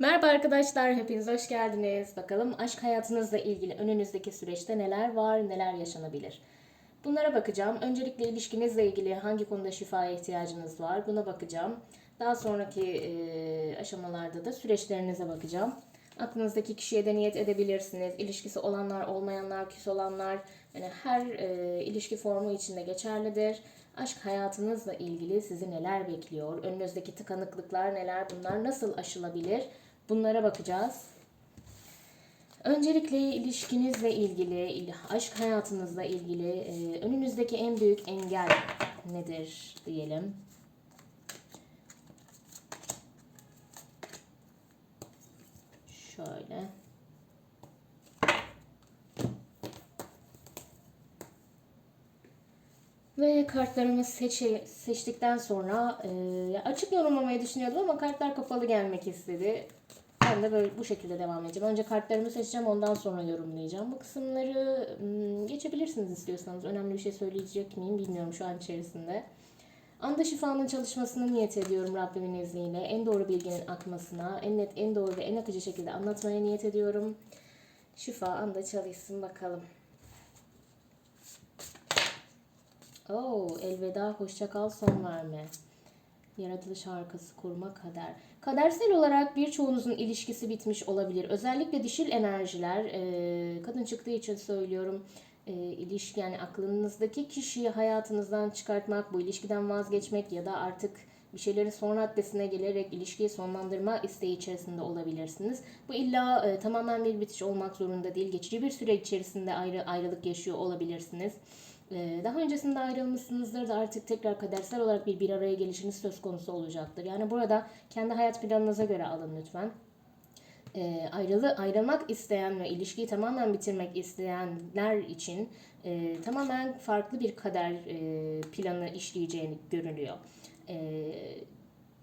Merhaba arkadaşlar, hepiniz hoş geldiniz. Bakalım aşk hayatınızla ilgili önünüzdeki süreçte neler var, neler yaşanabilir? Bunlara bakacağım. Öncelikle ilişkinizle ilgili hangi konuda şifaya ihtiyacınız var buna bakacağım. Daha sonraki e, aşamalarda da süreçlerinize bakacağım. Aklınızdaki kişiye de niyet edebilirsiniz. İlişkisi olanlar, olmayanlar, küs olanlar, yani her e, ilişki formu içinde geçerlidir. Aşk hayatınızla ilgili sizi neler bekliyor? Önünüzdeki tıkanıklıklar neler? Bunlar nasıl aşılabilir? Bunlara bakacağız. Öncelikle ilişkinizle ilgili, il- aşk hayatınızla ilgili e, önünüzdeki en büyük engel nedir diyelim. Şöyle. Ve kartlarımı seçe, seçtikten sonra e, açık yorumlamayı düşünüyordum ama kartlar kapalı gelmek istedi. Ben de böyle bu şekilde devam edeceğim. Önce kartlarımı seçeceğim ondan sonra yorumlayacağım. Bu kısımları hmm, geçebilirsiniz istiyorsanız. Önemli bir şey söyleyecek miyim bilmiyorum şu an içerisinde. Anda şifanın çalışmasını niyet ediyorum Rabbimin izniyle. En doğru bilginin akmasına, en net, en doğru ve en akıcı şekilde anlatmaya niyet ediyorum. Şifa anda çalışsın bakalım. Oo, elveda, hoşça kal, son verme. Yaratılış harikası kurma kader. Kadersel olarak birçoğunuzun ilişkisi bitmiş olabilir. Özellikle dişil enerjiler, e, kadın çıktığı için söylüyorum. E, ilişki yani aklınızdaki kişiyi hayatınızdan çıkartmak, bu ilişkiden vazgeçmek ya da artık bir şeylerin son raddesine gelerek ilişkiyi sonlandırma isteği içerisinde olabilirsiniz. Bu illa e, tamamen bir bitiş olmak zorunda değil. Geçici bir süre içerisinde ayrı ayrılık yaşıyor olabilirsiniz. Ee, Daha öncesinde ayrılmışsınızdır da artık tekrar kadersel olarak bir bir araya gelişiniz söz konusu olacaktır. Yani burada kendi hayat planınıza göre alın lütfen. Ee, ayrılı ayrılmak isteyen ve ilişkiyi tamamen bitirmek isteyenler için e, tamamen farklı bir kader e, planı işleyeceğini görülüyor. Ee,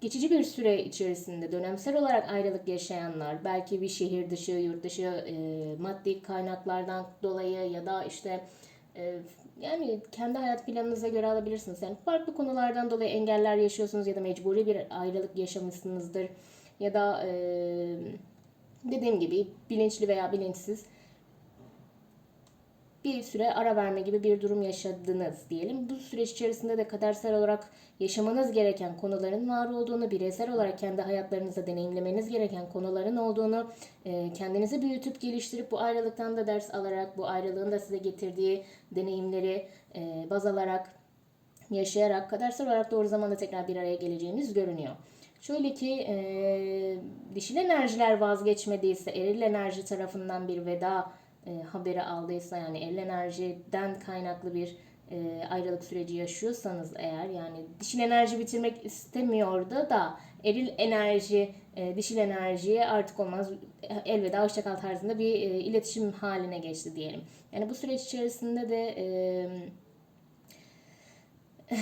geçici bir süre içerisinde dönemsel olarak ayrılık yaşayanlar, belki bir şehir dışı, yurt dışı e, maddi kaynaklardan dolayı ya da işte e, yani kendi hayat planınıza göre alabilirsiniz. Yani farklı konulardan dolayı engeller yaşıyorsunuz ya da mecburi bir ayrılık yaşamışsınızdır. Ya da dediğim gibi bilinçli veya bilinçsiz bir süre ara verme gibi bir durum yaşadınız diyelim. Bu süreç içerisinde de kadersel olarak yaşamanız gereken konuların var olduğunu, bireysel olarak kendi hayatlarınızda deneyimlemeniz gereken konuların olduğunu, e, kendinizi büyütüp geliştirip bu ayrılıktan da ders alarak, bu ayrılığın da size getirdiği deneyimleri e, baz alarak, yaşayarak kadersel olarak doğru zamanda tekrar bir araya geleceğiniz görünüyor. Şöyle ki e, dişil enerjiler vazgeçmediyse, eril enerji tarafından bir veda e, haberi aldıysa yani eril enerjiden kaynaklı bir e, ayrılık süreci yaşıyorsanız eğer yani dişil enerji bitirmek istemiyordu da eril enerji e, dişil enerjiye artık olmaz elveda hoşçakal tarzında bir e, iletişim haline geçti diyelim. Yani bu süreç içerisinde de e,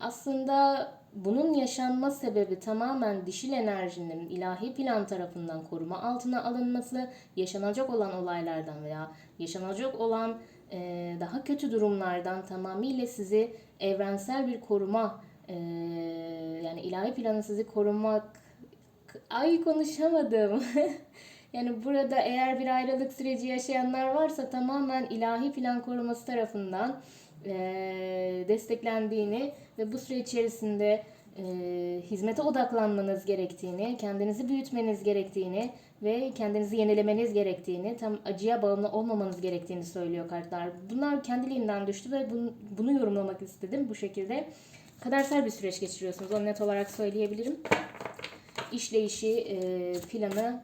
aslında bunun yaşanma sebebi tamamen dişil enerjinin ilahi plan tarafından koruma altına alınması, yaşanacak olan olaylardan veya yaşanacak olan e, daha kötü durumlardan tamamıyla sizi evrensel bir koruma e, yani ilahi planı sizi korumak ay konuşamadım. yani burada eğer bir ayrılık süreci yaşayanlar varsa tamamen ilahi plan koruması tarafından e, desteklendiğini ve bu süre içerisinde e, hizmete odaklanmanız gerektiğini, kendinizi büyütmeniz gerektiğini ve kendinizi yenilemeniz gerektiğini, tam acıya bağımlı olmamanız gerektiğini söylüyor kartlar. Bunlar kendiliğinden düştü ve bunu, bunu yorumlamak istedim bu şekilde. Kadersel bir süreç geçiriyorsunuz. Onu net olarak söyleyebilirim. İşleyişi, e, planı,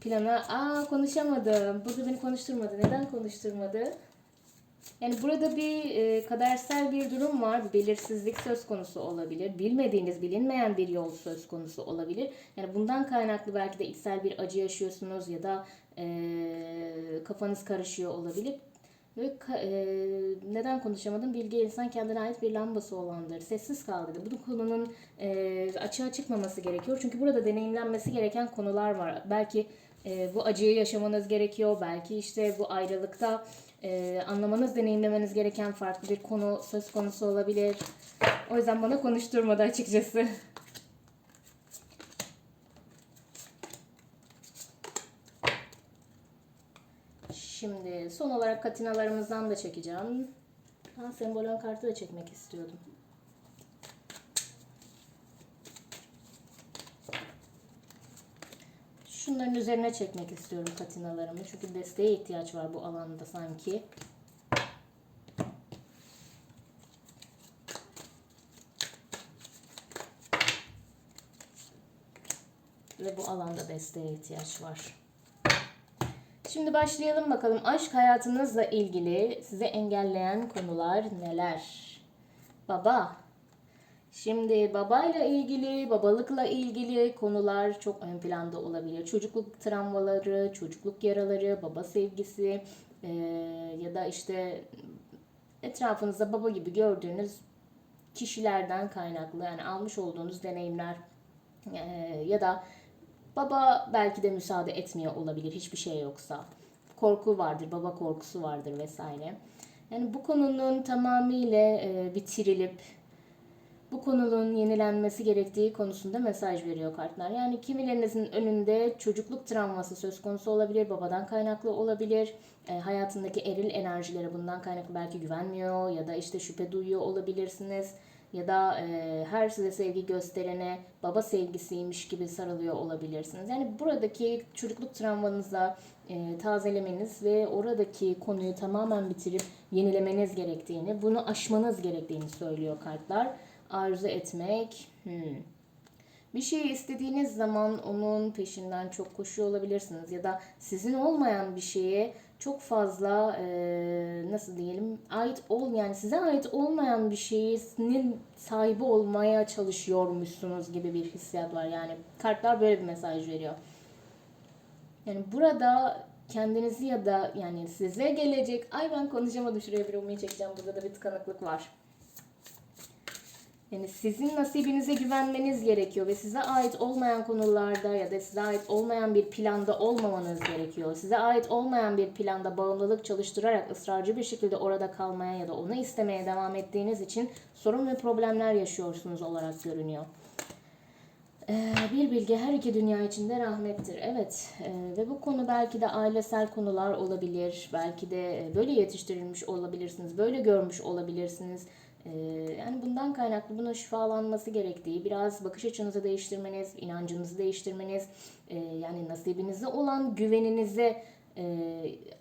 plana, aa konuşamadım. Burada beni konuşturmadı. Neden konuşturmadı? Yani burada bir e, kadersel bir durum var. Bir belirsizlik söz konusu olabilir. Bilmediğiniz, bilinmeyen bir yol söz konusu olabilir. Yani bundan kaynaklı belki de içsel bir acı yaşıyorsunuz ya da e, kafanız karışıyor olabilir. Ve e, neden konuşamadım? Bilge insan kendine ait bir lambası olandır. Sessiz kaldı. Bu konunun e, açığa çıkmaması gerekiyor. Çünkü burada deneyimlenmesi gereken konular var. Belki e, bu acıyı yaşamanız gerekiyor. Belki işte bu ayrılıkta e, anlamanız, deneyimlemeniz gereken farklı bir konu söz konusu olabilir. O yüzden bana konuşturmadı açıkçası. Şimdi son olarak katinalarımızdan da çekeceğim. Ha, sembolon kartı da çekmek istiyordum. Şunların üzerine çekmek istiyorum katinalarımı. Çünkü desteğe ihtiyaç var bu alanda sanki. Ve bu alanda desteğe ihtiyaç var. Şimdi başlayalım bakalım. Aşk hayatınızla ilgili size engelleyen konular neler? Baba. Şimdi babayla ilgili, babalıkla ilgili konular çok ön planda olabilir. Çocukluk travmaları, çocukluk yaraları, baba sevgisi eee, ya da işte etrafınızda baba gibi gördüğünüz kişilerden kaynaklı yani almış olduğunuz deneyimler eee, ya da Baba belki de müsaade etmiyor olabilir hiçbir şey yoksa. Korku vardır, baba korkusu vardır vesaire. Yani bu konunun tamamıyla e, bitirilip bu konunun yenilenmesi gerektiği konusunda mesaj veriyor kartlar. Yani kimilerinizin önünde çocukluk travması söz konusu olabilir, babadan kaynaklı olabilir. E, hayatındaki eril enerjilere bundan kaynaklı belki güvenmiyor ya da işte şüphe duyuyor olabilirsiniz. Ya da e, her size sevgi gösterene baba sevgisiymiş gibi sarılıyor olabilirsiniz. Yani buradaki çocukluk travmanızla e, tazelemeniz ve oradaki konuyu tamamen bitirip yenilemeniz gerektiğini, bunu aşmanız gerektiğini söylüyor kartlar. Arzu etmek. Hmm. Bir şeyi istediğiniz zaman onun peşinden çok koşuyor olabilirsiniz ya da sizin olmayan bir şeye çok fazla eee, nasıl diyelim ait ol yani size ait olmayan bir şeyin sahibi olmaya çalışıyormuşsunuz gibi bir hissiyat var yani kartlar böyle bir mesaj veriyor. Yani burada kendinizi ya da yani size gelecek ay ben konuşamadım şuraya bir umuyu çekeceğim burada da bir tıkanıklık var. Yani sizin nasibinize güvenmeniz gerekiyor ve size ait olmayan konularda ya da size ait olmayan bir planda olmamanız gerekiyor. Size ait olmayan bir planda bağımlılık çalıştırarak ısrarcı bir şekilde orada kalmaya ya da onu istemeye devam ettiğiniz için sorun ve problemler yaşıyorsunuz olarak görünüyor. Ee, bir bilgi her iki dünya içinde rahmettir. Evet ee, ve bu konu belki de ailesel konular olabilir. Belki de e, böyle yetiştirilmiş olabilirsiniz. Böyle görmüş olabilirsiniz. Ee, yani bundan kaynaklı bunun şifalanması gerektiği, biraz bakış açınızı değiştirmeniz, inancınızı değiştirmeniz, e, yani nasibinize olan güveninize, e,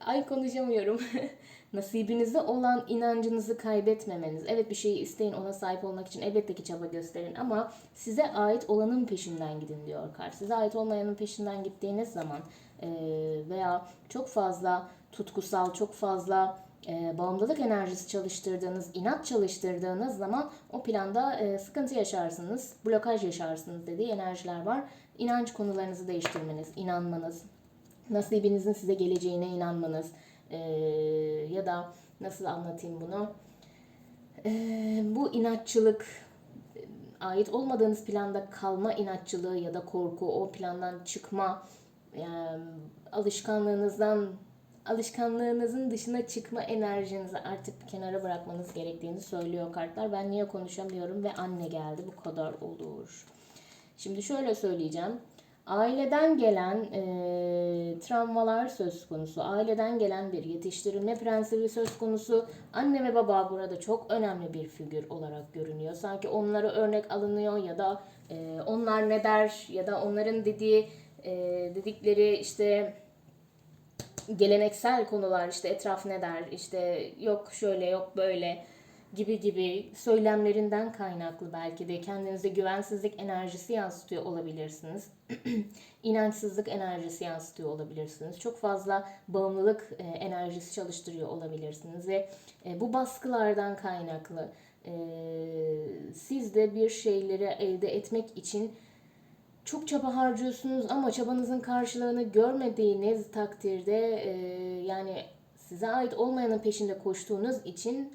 ay konuşamıyorum, nasibinize olan inancınızı kaybetmemeniz. Evet bir şeyi isteyin, ona sahip olmak için elbette ki çaba gösterin ama size ait olanın peşinden gidin diyor kart. Size ait olmayanın peşinden gittiğiniz zaman e, veya çok fazla tutkusal, çok fazla e, bağımlılık enerjisi çalıştırdığınız, inat çalıştırdığınız zaman o planda e, sıkıntı yaşarsınız, blokaj yaşarsınız dediği enerjiler var. İnanç konularınızı değiştirmeniz, inanmanız, nasibinizin size geleceğine inanmanız e, ya da nasıl anlatayım bunu? E, bu inatçılık, e, ait olmadığınız planda kalma inatçılığı ya da korku, o plandan çıkma, yani alışkanlığınızdan alışkanlığınızın dışına çıkma enerjinizi artık bir kenara bırakmanız gerektiğini söylüyor kartlar. Ben niye konuşamıyorum ve anne geldi bu kadar olur. Şimdi şöyle söyleyeceğim. Aileden gelen e, travmalar söz konusu, aileden gelen bir yetiştirilme prensibi söz konusu. Anne ve baba burada çok önemli bir figür olarak görünüyor. Sanki onlara örnek alınıyor ya da e, onlar ne der ya da onların dediği e, dedikleri işte geleneksel konular işte etraf ne der işte yok şöyle yok böyle gibi gibi söylemlerinden kaynaklı belki de kendinize güvensizlik enerjisi yansıtıyor olabilirsiniz. İnançsızlık enerjisi yansıtıyor olabilirsiniz. Çok fazla bağımlılık e, enerjisi çalıştırıyor olabilirsiniz ve e, bu baskılardan kaynaklı e, siz de bir şeyleri elde etmek için çok çaba harcıyorsunuz ama çabanızın karşılığını görmediğiniz takdirde e, yani size ait olmayanın peşinde koştuğunuz için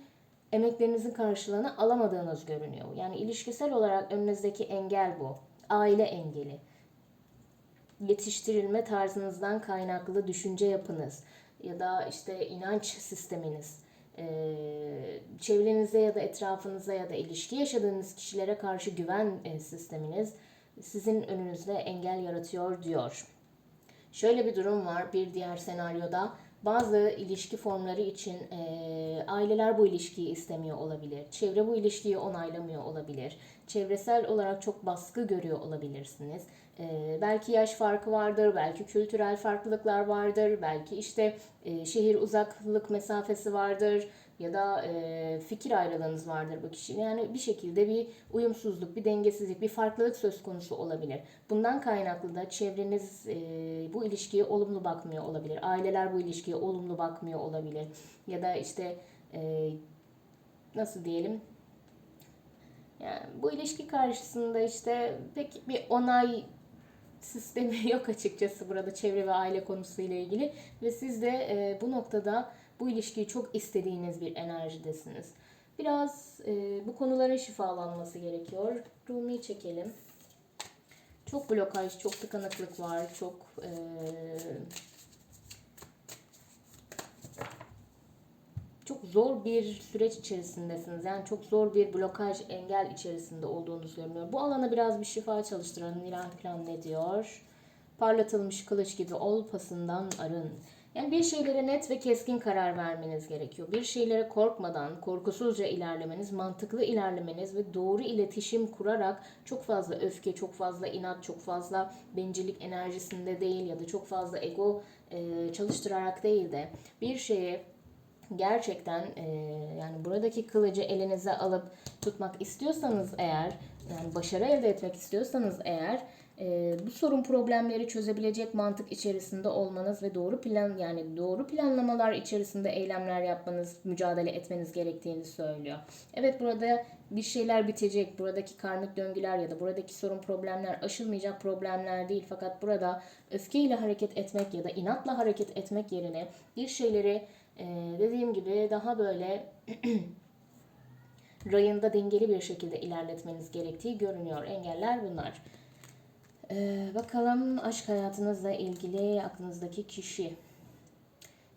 emeklerinizin karşılığını alamadığınız görünüyor. Yani ilişkisel olarak önünüzdeki engel bu. Aile engeli. Yetiştirilme tarzınızdan kaynaklı düşünce yapınız ya da işte inanç sisteminiz e, çevrenize ya da etrafınıza ya da ilişki yaşadığınız kişilere karşı güven e, sisteminiz sizin önünüzde engel yaratıyor diyor. Şöyle bir durum var bir diğer senaryoda. Bazı ilişki formları için e, aileler bu ilişkiyi istemiyor olabilir. Çevre bu ilişkiyi onaylamıyor olabilir. Çevresel olarak çok baskı görüyor olabilirsiniz. E, belki yaş farkı vardır, belki kültürel farklılıklar vardır, belki işte e, şehir uzaklık mesafesi vardır ya da e, fikir ayrılığınız vardır bu kişinin. Yani bir şekilde bir uyumsuzluk, bir dengesizlik, bir farklılık söz konusu olabilir. Bundan kaynaklı da çevreniz e, bu ilişkiye olumlu bakmıyor olabilir. Aileler bu ilişkiye olumlu bakmıyor olabilir. Ya da işte e, nasıl diyelim yani bu ilişki karşısında işte pek bir onay sistemi yok açıkçası burada çevre ve aile konusuyla ilgili ve siz de e, bu noktada bu ilişkiyi çok istediğiniz bir enerjidesiniz. Biraz e, bu konuların şifalanması gerekiyor. Rumi çekelim. Çok blokaj, çok tıkanıklık var, çok e, çok zor bir süreç içerisindesiniz. Yani çok zor bir blokaj, engel içerisinde olduğunuz görünüyor. Bu alana biraz bir şifa çalıştıralım. Nilay Plan ne diyor? Parlatılmış kılıç gibi ol pasından arın. Yani bir şeylere net ve keskin karar vermeniz gerekiyor. Bir şeylere korkmadan, korkusuzca ilerlemeniz, mantıklı ilerlemeniz ve doğru iletişim kurarak çok fazla öfke, çok fazla inat, çok fazla bencillik enerjisinde değil ya da çok fazla ego e, çalıştırarak değil de bir şeye gerçekten e, yani buradaki kılıcı elinize alıp tutmak istiyorsanız eğer yani başarı elde etmek istiyorsanız eğer e, bu sorun problemleri çözebilecek mantık içerisinde olmanız ve doğru plan yani doğru planlamalar içerisinde eylemler yapmanız, mücadele etmeniz gerektiğini söylüyor. Evet burada bir şeyler bitecek. Buradaki karmik döngüler ya da buradaki sorun problemler aşılmayacak problemler değil. Fakat burada öfkeyle hareket etmek ya da inatla hareket etmek yerine bir şeyleri e, dediğim gibi daha böyle rayında dengeli bir şekilde ilerletmeniz gerektiği görünüyor. Engeller bunlar. Ee, bakalım aşk hayatınızla ilgili aklınızdaki kişi.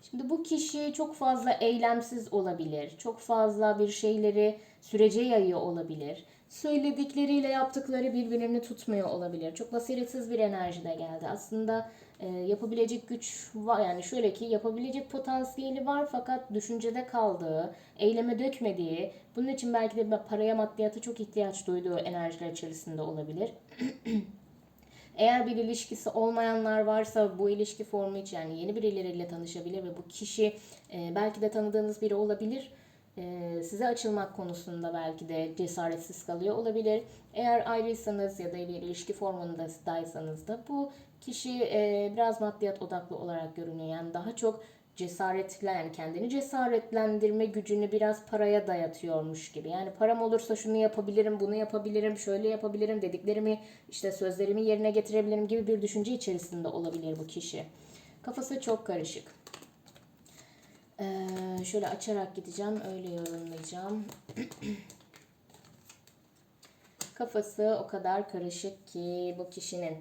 Şimdi bu kişi çok fazla eylemsiz olabilir. Çok fazla bir şeyleri sürece yayıyor olabilir. Söyledikleriyle yaptıkları birbirini tutmuyor olabilir. Çok basiretsiz bir enerjide geldi. Aslında e, yapabilecek güç var. Yani şöyle ki yapabilecek potansiyeli var fakat düşüncede kaldığı, eyleme dökmediği, bunun için belki de paraya maddiyata çok ihtiyaç duyduğu enerjiler içerisinde olabilir. Eğer bir ilişkisi olmayanlar varsa bu ilişki formu için yani yeni birileriyle tanışabilir ve bu kişi e, belki de tanıdığınız biri olabilir. E, size açılmak konusunda belki de cesaretsiz kalıyor olabilir. Eğer ayrıysanız ya da bir ilişki formundaysanız da bu kişi e, biraz maddiyat odaklı olarak görünüyor. Yani daha çok cesaretlen yani kendini cesaretlendirme gücünü biraz paraya dayatıyormuş gibi. Yani param olursa şunu yapabilirim, bunu yapabilirim, şöyle yapabilirim dediklerimi işte sözlerimi yerine getirebilirim gibi bir düşünce içerisinde olabilir bu kişi. Kafası çok karışık. Ee, şöyle açarak gideceğim, öyle yorumlayacağım. Kafası o kadar karışık ki bu kişinin.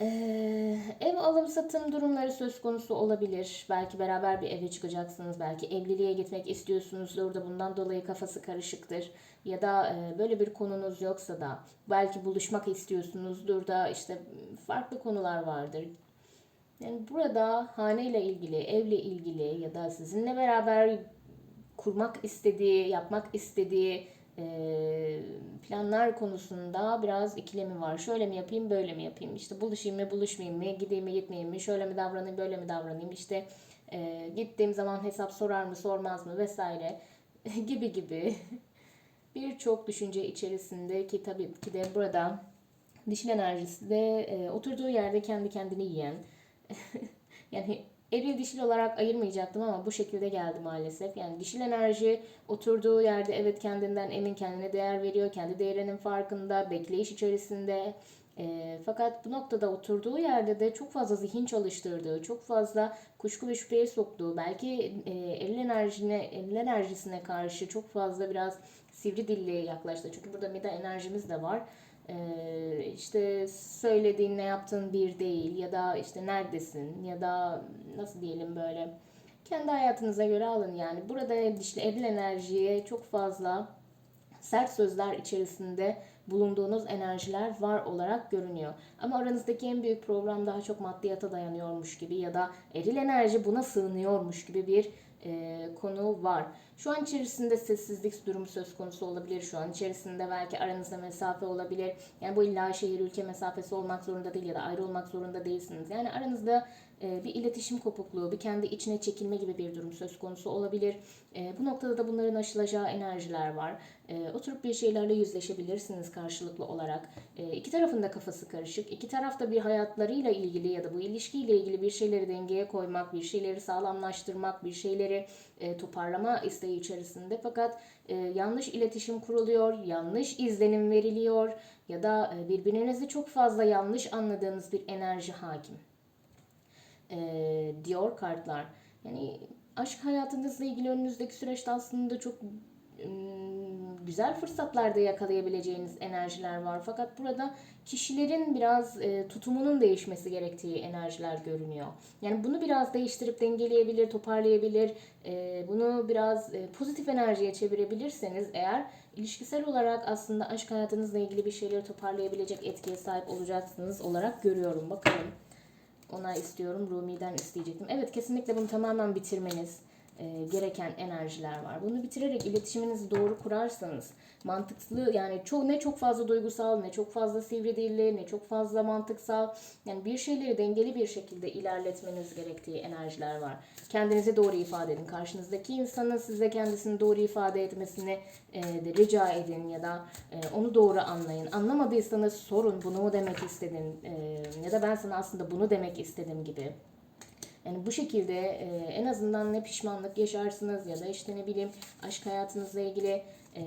Ee, ev alım satım durumları söz konusu olabilir. Belki beraber bir eve çıkacaksınız. Belki evliliğe gitmek istiyorsunuzdur da bundan dolayı kafası karışıktır. Ya da e, böyle bir konunuz yoksa da belki buluşmak istiyorsunuzdur da işte farklı konular vardır. Yani burada haneyle ilgili, evle ilgili ya da sizinle beraber kurmak istediği, yapmak istediği planlar konusunda biraz ikilemi var. Şöyle mi yapayım, böyle mi yapayım? İşte buluşayım mı, buluşmayayım mı? Gideyim mi, gitmeyeyim mi? Şöyle mi davranayım, böyle mi davranayım? İşte e, gittiğim zaman hesap sorar mı, sormaz mı vesaire gibi gibi birçok düşünce içerisinde ki tabii ki de burada dişil enerjisi de e, oturduğu yerde kendi kendini yiyen yani Eril dişil olarak ayırmayacaktım ama bu şekilde geldi maalesef. Yani dişil enerji oturduğu yerde evet kendinden emin, kendine değer veriyor, kendi değerinin farkında, bekleyiş içerisinde. E, fakat bu noktada oturduğu yerde de çok fazla zihin çalıştırdığı, çok fazla kuşku ve şüpheye soktuğu, belki e, eril enerjine, eril enerjisine karşı çok fazla biraz sivri dilli yaklaştı. Çünkü burada mida enerjimiz de var ee, işte söylediğin ne yaptığın bir değil ya da işte neredesin ya da nasıl diyelim böyle kendi hayatınıza göre alın yani burada eril enerjiye çok fazla sert sözler içerisinde bulunduğunuz enerjiler var olarak görünüyor. Ama aranızdaki en büyük problem daha çok maddiyata dayanıyormuş gibi ya da eril enerji buna sığınıyormuş gibi bir e, konu var. Şu an içerisinde sessizlik durumu söz konusu olabilir. Şu an içerisinde belki aranızda mesafe olabilir. Yani bu illa şehir ülke mesafesi olmak zorunda değil ya da ayrı olmak zorunda değilsiniz. Yani aranızda e, bir iletişim kopukluğu, bir kendi içine çekilme gibi bir durum söz konusu olabilir. E, bu noktada da bunların aşılacağı enerjiler var. E, oturup bir şeylerle yüzleşebilirsiniz karşılıklı olarak. E, iki tarafın da kafası karışık. İki taraf da bir hayatlarıyla ilgili ya da bu ilişkiyle ilgili bir şeyleri dengeye koymak, bir şeyleri sağlamlaştırmak, bir şeyleri e, toparlama isteği içerisinde. Fakat e, yanlış iletişim kuruluyor, yanlış izlenim veriliyor ya da e, birbirinizi çok fazla yanlış anladığınız bir enerji hakim e, diyor kartlar. Yani aşk hayatınızla ilgili önünüzdeki süreçte aslında çok güzel fırsatlarda yakalayabileceğiniz enerjiler var. Fakat burada kişilerin biraz tutumunun değişmesi gerektiği enerjiler görünüyor. Yani bunu biraz değiştirip dengeleyebilir, toparlayabilir. Bunu biraz pozitif enerjiye çevirebilirseniz eğer ilişkisel olarak aslında aşk hayatınızla ilgili bir şeyleri toparlayabilecek etkiye sahip olacaksınız olarak görüyorum. Bakalım onay istiyorum. Rumi'den isteyecektim. Evet kesinlikle bunu tamamen bitirmeniz e, gereken enerjiler var. Bunu bitirerek iletişiminizi doğru kurarsanız mantıklı yani çok ne çok fazla duygusal ne çok fazla sivri dilli ne çok fazla mantıksal yani bir şeyleri dengeli bir şekilde ilerletmeniz gerektiği enerjiler var. Kendinizi doğru ifade edin. Karşınızdaki insanın size kendisini doğru ifade etmesini e, de rica edin ya da e, onu doğru anlayın. Anlamadıysanız sorun bunu mu demek istedin e, ya da ben sana aslında bunu demek istedim gibi. Yani bu şekilde e, en azından ne pişmanlık yaşarsınız ya da işte ne bileyim aşk hayatınızla ilgili e,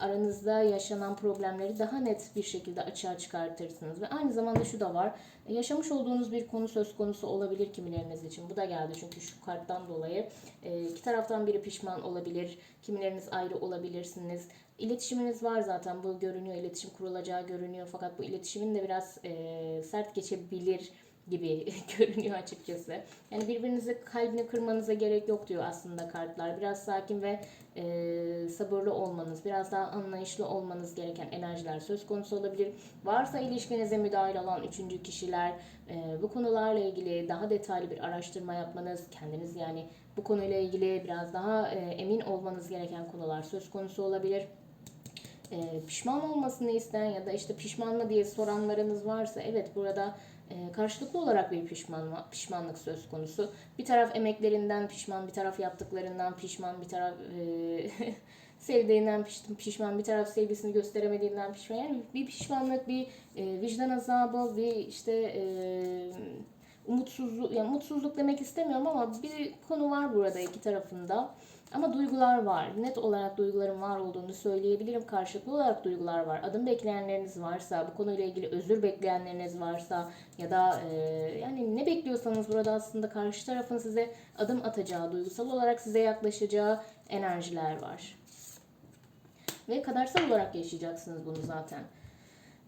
aranızda yaşanan problemleri daha net bir şekilde açığa çıkartırsınız. Ve aynı zamanda şu da var. e, Yaşamış olduğunuz bir konu söz konusu olabilir kimileriniz için. Bu da geldi çünkü şu karttan dolayı. E, iki taraftan biri pişman olabilir. Kimileriniz ayrı olabilirsiniz. İletişiminiz var zaten bu görünüyor. İletişim kurulacağı görünüyor. Fakat bu iletişimin de biraz e, sert geçebilir gibi görünüyor açıkçası. Yani birbirinizi kalbini kırmanıza gerek yok diyor aslında kartlar. Biraz sakin ve e, sabırlı olmanız, biraz daha anlayışlı olmanız gereken enerjiler söz konusu olabilir. Varsa ilişkinize müdahil olan üçüncü kişiler e, bu konularla ilgili daha detaylı bir araştırma yapmanız, kendiniz yani bu konuyla ilgili biraz daha e, emin olmanız gereken konular söz konusu olabilir e, pişman olmasını isteyen ya da işte pişman mı diye soranlarınız varsa evet burada karşılıklı olarak bir pişman pişmanlık söz konusu. Bir taraf emeklerinden pişman, bir taraf yaptıklarından pişman, bir taraf e, sevdiğinden piş- pişman, bir taraf sevgisini gösteremediğinden pişman. Yani bir pişmanlık, bir e, vicdan azabı, bir işte e, umutsuzluk, yani mutsuzluk demek istemiyorum ama bir konu var burada iki tarafında. Ama duygular var. Net olarak duyguların var olduğunu söyleyebilirim. Karşılıklı olarak duygular var. Adım bekleyenleriniz varsa, bu konuyla ilgili özür bekleyenleriniz varsa ya da e, yani ne bekliyorsanız burada aslında karşı tarafın size adım atacağı, duygusal olarak size yaklaşacağı enerjiler var. Ve kadersel olarak yaşayacaksınız bunu zaten.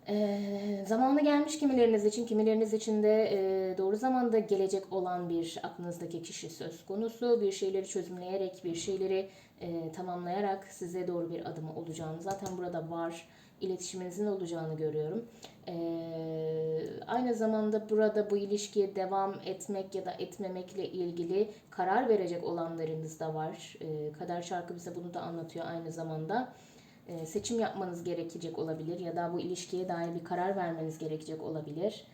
Ee, zamanı gelmiş kimileriniz için, kimileriniz için de e, doğru zamanda gelecek olan bir aklınızdaki kişi söz konusu. Bir şeyleri çözümleyerek, bir şeyleri e, tamamlayarak size doğru bir adımı olacağını zaten burada var. İletişiminizin olacağını görüyorum. Ee, aynı zamanda burada bu ilişkiye devam etmek ya da etmemekle ilgili karar verecek olanlarınız da var. Ee, Kader şarkı bize bunu da anlatıyor aynı zamanda e, seçim yapmanız gerekecek olabilir ya da bu ilişkiye dair bir karar vermeniz gerekecek olabilir.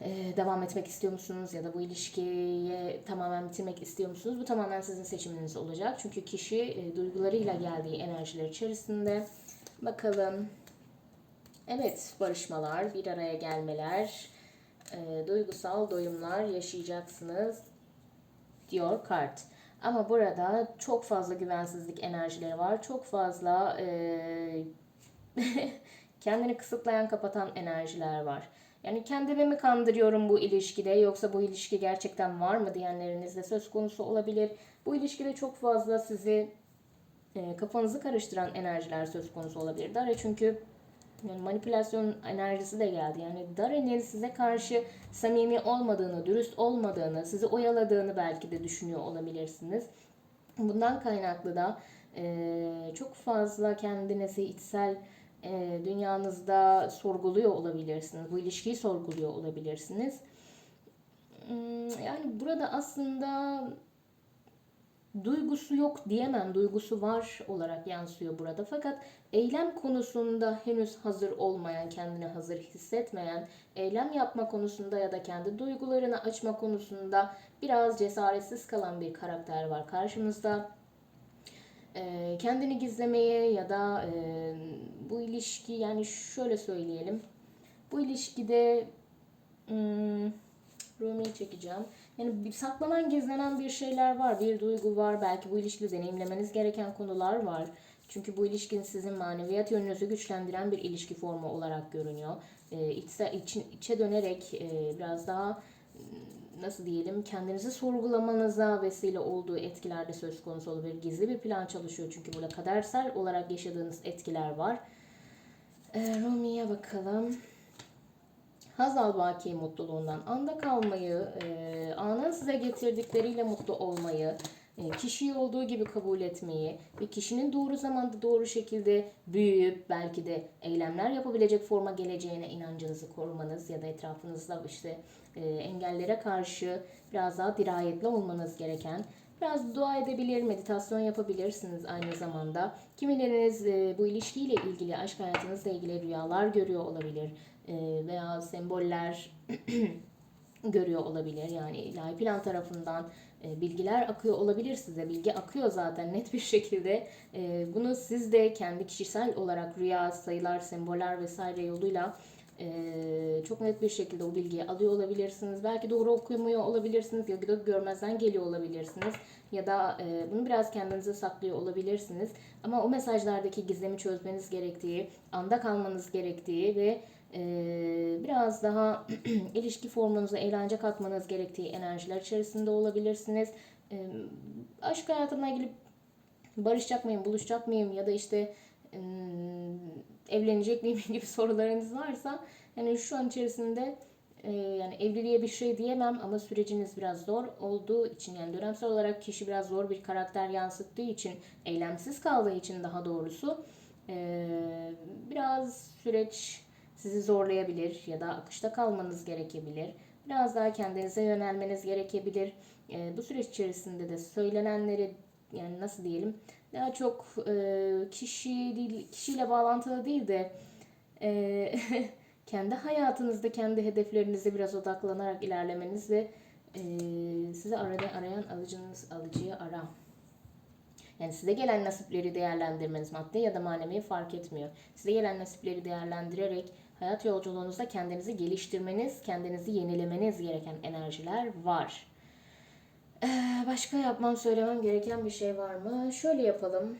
E, devam etmek istiyor musunuz ya da bu ilişkiyi tamamen bitirmek istiyor musunuz? Bu tamamen sizin seçiminiz olacak. Çünkü kişi e, duygularıyla geldiği enerjiler içerisinde. Bakalım. Evet, barışmalar, bir araya gelmeler, e, duygusal doyumlar yaşayacaksınız diyor kart. Ama burada çok fazla güvensizlik enerjileri var. Çok fazla e, kendini kısıtlayan, kapatan enerjiler var. Yani kendimi mi kandırıyorum bu ilişkide yoksa bu ilişki gerçekten var mı diyenleriniz de söz konusu olabilir. Bu ilişkide çok fazla sizi e, kafanızı karıştıran enerjiler söz konusu olabilir. Dara çünkü yani manipülasyon enerjisi de geldi. Yani Dare'nin size karşı samimi olmadığını, dürüst olmadığını, sizi oyaladığını belki de düşünüyor olabilirsiniz. Bundan kaynaklı da e, çok fazla kendinizi içsel e, dünyanızda sorguluyor olabilirsiniz. Bu ilişkiyi sorguluyor olabilirsiniz. Hmm, Yani burada aslında duygusu yok diyemem. Duygusu var olarak yansıyor burada. Fakat eylem konusunda henüz hazır olmayan, kendini hazır hissetmeyen, eylem yapma konusunda ya da kendi duygularını açma konusunda biraz cesaretsiz kalan bir karakter var karşımızda. Ee, kendini gizlemeye ya da e, bu ilişki yani şöyle söyleyelim. Bu ilişkide hmm, Rumi'yi çekeceğim. Yani bir saklanan, gizlenen bir şeyler var, bir duygu var. Belki bu ilişkide deneyimlemeniz gereken konular var. Çünkü bu ilişkin sizin maneviyat yönünüzü güçlendiren bir ilişki formu olarak görünüyor. Ee, içse, için, içe dönerek e, biraz daha m, nasıl diyelim kendinizi sorgulamanıza vesile olduğu etkilerde söz konusu olabilir. Gizli bir plan çalışıyor çünkü burada kadersel olarak yaşadığınız etkiler var. Ee, Rumi'ye bakalım. Hazal Baki mutluluğundan anda kalmayı, e, anın size getirdikleriyle mutlu olmayı, e, kişiyi olduğu gibi kabul etmeyi ve kişinin doğru zamanda doğru şekilde büyüyüp belki de eylemler yapabilecek forma geleceğine inancınızı korumanız ya da etrafınızda işte e, engellere karşı biraz daha dirayetli olmanız gereken Biraz dua edebilir, meditasyon yapabilirsiniz aynı zamanda. Kimileriniz e, bu ilişkiyle ilgili, aşk hayatınızla ilgili rüyalar görüyor olabilir veya semboller görüyor olabilir. Yani ilahi plan tarafından e, bilgiler akıyor olabilir size. Bilgi akıyor zaten net bir şekilde. E, bunu siz de kendi kişisel olarak rüya, sayılar, semboller vesaire yoluyla e, çok net bir şekilde o bilgiyi alıyor olabilirsiniz. Belki doğru okumuyor olabilirsiniz ya da görmezden geliyor olabilirsiniz. Ya da e, bunu biraz kendinize saklıyor olabilirsiniz. Ama o mesajlardaki gizemi çözmeniz gerektiği, anda kalmanız gerektiği ve e, biraz daha ilişki formunuza eğlence katmanız gerektiği enerjiler içerisinde olabilirsiniz. Aşk hayatımla ilgili barışacak mıyım, buluşacak mıyım ya da işte evlenecek miyim gibi sorularınız varsa yani şu an içerisinde yani evliliğe bir şey diyemem ama süreciniz biraz zor olduğu için yani dönemsel olarak kişi biraz zor bir karakter yansıttığı için eylemsiz kaldığı için daha doğrusu biraz süreç sizi zorlayabilir ya da akışta kalmanız gerekebilir. Biraz daha kendinize yönelmeniz gerekebilir. E, bu süreç içerisinde de söylenenleri yani nasıl diyelim daha çok e, kişi değil, kişiyle bağlantılı değil de e, kendi hayatınızda kendi hedeflerinize biraz odaklanarak ilerlemeniz ve e, size arayan, arayan alıcınız alıcıyı ara. Yani size gelen nasipleri değerlendirmeniz maddi ya da manevi fark etmiyor. Size gelen nasipleri değerlendirerek hayat yolculuğunuzda kendinizi geliştirmeniz, kendinizi yenilemeniz gereken enerjiler var. Ee, başka yapmam, söylemem gereken bir şey var mı? Şöyle yapalım.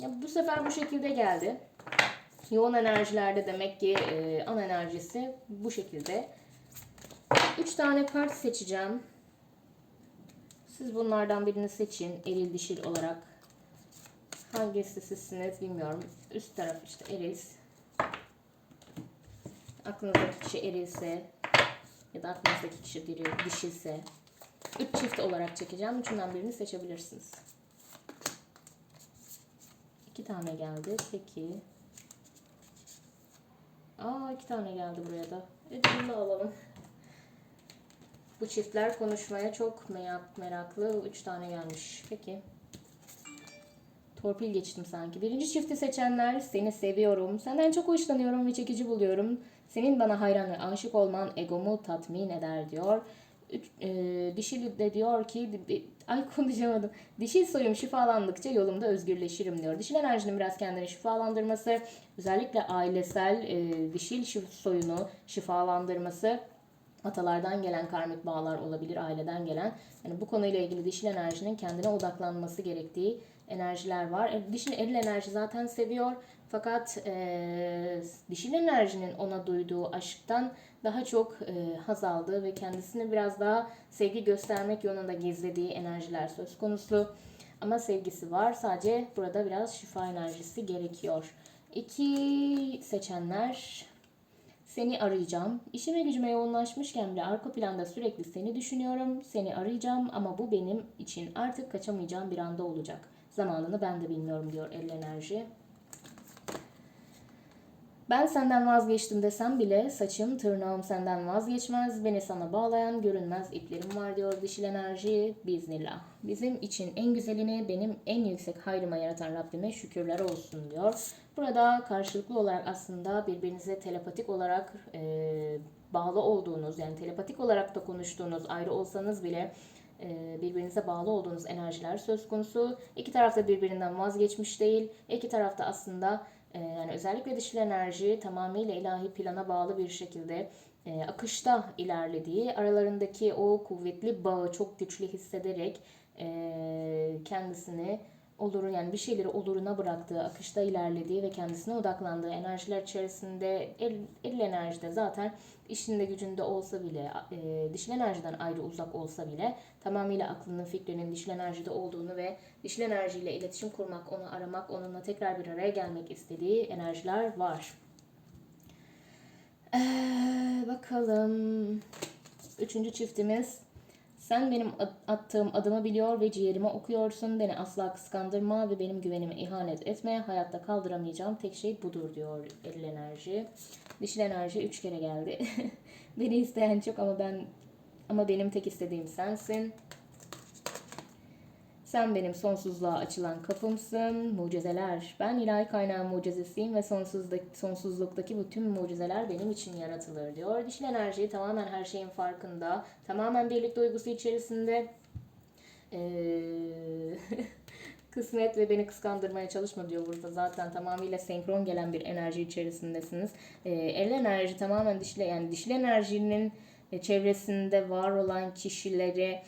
Ya bu sefer bu şekilde geldi. Yoğun enerjilerde demek ki e, an enerjisi bu şekilde. Üç tane kart seçeceğim. Siz bunlardan birini seçin. Eril dişil olarak. Hangisi sizsiniz bilmiyorum. Üst taraf işte eril. Aklınızdaki kişi erilse ya da aklınızdaki kişi diri, dişilse. Üç çift olarak çekeceğim. Üçünden birini seçebilirsiniz. İki tane geldi. Peki. Aa iki tane geldi buraya da. Da alalım. Bu çiftler konuşmaya çok merak, meraklı. Üç tane gelmiş. Peki. Torpil geçtim sanki. Birinci çifti seçenler seni seviyorum. Senden çok hoşlanıyorum ve çekici buluyorum. Senin bana hayran ve aşık olman egomu tatmin eder diyor. Üç, e, dişil de diyor ki ay konuşamadım. Dişil soyum şifalandıkça yolumda özgürleşirim diyor. Dişil enerjinin biraz kendini şifalandırması, özellikle ailesel e, dişil soyunu şifalandırması atalardan gelen karmik bağlar olabilir, aileden gelen. Yani bu konuyla ilgili dişil enerjinin kendine odaklanması gerektiği enerjiler var. E, dişil eril enerji zaten seviyor. Fakat e, dişil enerjinin ona duyduğu aşktan daha çok e, haz aldığı ve kendisini biraz daha sevgi göstermek yolunda gizlediği enerjiler söz konusu. Ama sevgisi var. Sadece burada biraz şifa enerjisi gerekiyor. İki seçenler seni arayacağım. İşime gücüme yoğunlaşmışken bile arka planda sürekli seni düşünüyorum. Seni arayacağım ama bu benim için artık kaçamayacağım bir anda olacak. Zamanını ben de bilmiyorum diyor el enerji. Ben senden vazgeçtim desem bile saçım, tırnağım senden vazgeçmez. Beni sana bağlayan görünmez iplerim var diyor dişil enerji. Biznillah. Bizim için en güzelini benim en yüksek hayrıma yaratan Rabbime şükürler olsun diyor. Burada karşılıklı olarak aslında birbirinize telepatik olarak e, bağlı olduğunuz yani telepatik olarak da konuştuğunuz ayrı olsanız bile birbirinize bağlı olduğunuz enerjiler söz konusu. İki taraf da birbirinden vazgeçmiş değil. İki taraf da aslında e, yani özellikle dişil enerji tamamıyla ilahi plana bağlı bir şekilde e, akışta ilerlediği, aralarındaki o kuvvetli bağı çok güçlü hissederek e, kendisini olur yani bir şeyleri oluruna bıraktığı, akışta ilerlediği ve kendisine odaklandığı enerjiler içerisinde el, el enerjide zaten işinde gücünde olsa bile, e, dişil enerjiden ayrı uzak olsa bile tamamıyla aklının, fikrinin dişil enerjide olduğunu ve dişil enerjiyle iletişim kurmak, onu aramak, onunla tekrar bir araya gelmek istediği enerjiler var. Ee, bakalım. Üçüncü çiftimiz. Sen benim at- attığım adımı biliyor ve ciğerimi okuyorsun. Beni asla kıskandırma ve benim güvenime ihanet etme. Hayatta kaldıramayacağım tek şey budur diyor eril enerji. Dişil enerji üç kere geldi. Beni isteyen çok ama ben ama benim tek istediğim sensin. Sen benim sonsuzluğa açılan kapımsın. Mucizeler. Ben ilahi kaynağın mucizesiyim ve sonsuzluk, sonsuzluktaki bütün mucizeler benim için yaratılır diyor. Dişil enerji tamamen her şeyin farkında. Tamamen birlik duygusu içerisinde. Ee, kısmet ve beni kıskandırmaya çalışma diyor burada. Zaten tamamıyla senkron gelen bir enerji içerisindesiniz. Ee, el enerji tamamen dişli yani dişli enerjinin e, çevresinde var olan kişileri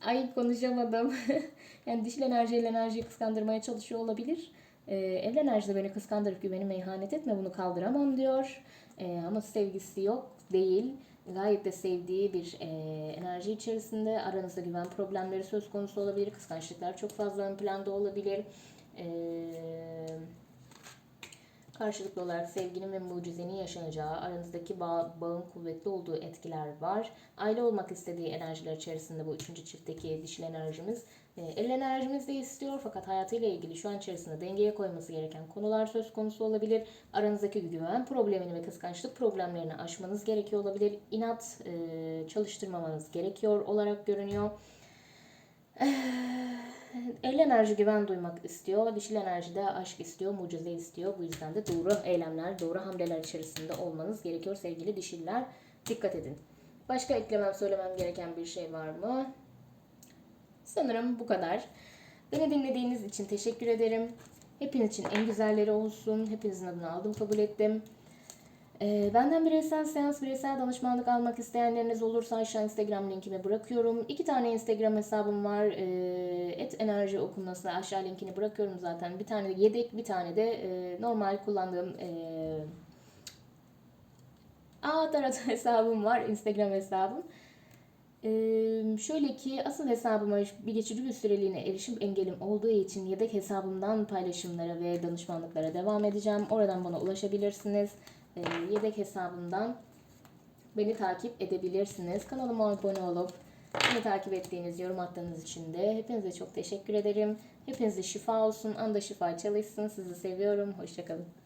ay konuşamadım. yani dişil enerji el enerjiyi kıskandırmaya çalışıyor olabilir. Ee, el enerji de beni kıskandırıp güvenime ihanet etme bunu kaldıramam diyor. Ee, ama sevgisi yok değil. Gayet de sevdiği bir e, enerji içerisinde aranızda güven problemleri söz konusu olabilir. Kıskançlıklar çok fazla ön planda olabilir. Ee, karşılıklı olarak sevginin ve mucizenin yaşanacağı, aranızdaki bağ, bağın kuvvetli olduğu etkiler var. Aile olmak istediği enerjiler içerisinde bu üçüncü çiftteki dişil enerjimiz. E, el enerjimiz de istiyor fakat hayatıyla ilgili şu an içerisinde dengeye koyması gereken konular söz konusu olabilir. Aranızdaki güven problemini ve kıskançlık problemlerini aşmanız gerekiyor olabilir. İnat e, çalıştırmamanız gerekiyor olarak görünüyor. El enerji güven duymak istiyor. Dişil enerji de aşk istiyor, mucize istiyor. Bu yüzden de doğru eylemler, doğru hamleler içerisinde olmanız gerekiyor sevgili dişiller. Dikkat edin. Başka eklemem, söylemem gereken bir şey var mı? Sanırım bu kadar. Beni dinlediğiniz için teşekkür ederim. Hepiniz için en güzelleri olsun. Hepinizin adını aldım, kabul ettim. Ee, benden bireysel seans, bireysel danışmanlık almak isteyenleriniz olursa aşağı Instagram linkimi bırakıyorum. İki tane Instagram hesabım var. Ee, et enerji okuması aşağı linkini bırakıyorum zaten. Bir tane de yedek, bir tane de e, normal kullandığım e, A tarafı hesabım var. Instagram hesabım. Ee, şöyle ki asıl hesabıma bir geçici bir süreliğine erişim engelim olduğu için yedek hesabımdan paylaşımlara ve danışmanlıklara devam edeceğim. Oradan bana ulaşabilirsiniz. Ee, yedek hesabımdan beni takip edebilirsiniz. Kanalıma abone olup beni takip ettiğiniz, yorum attığınız için de hepinize çok teşekkür ederim. Hepinize şifa olsun, anda şifa çalışsın. Sizi seviyorum. Hoşçakalın.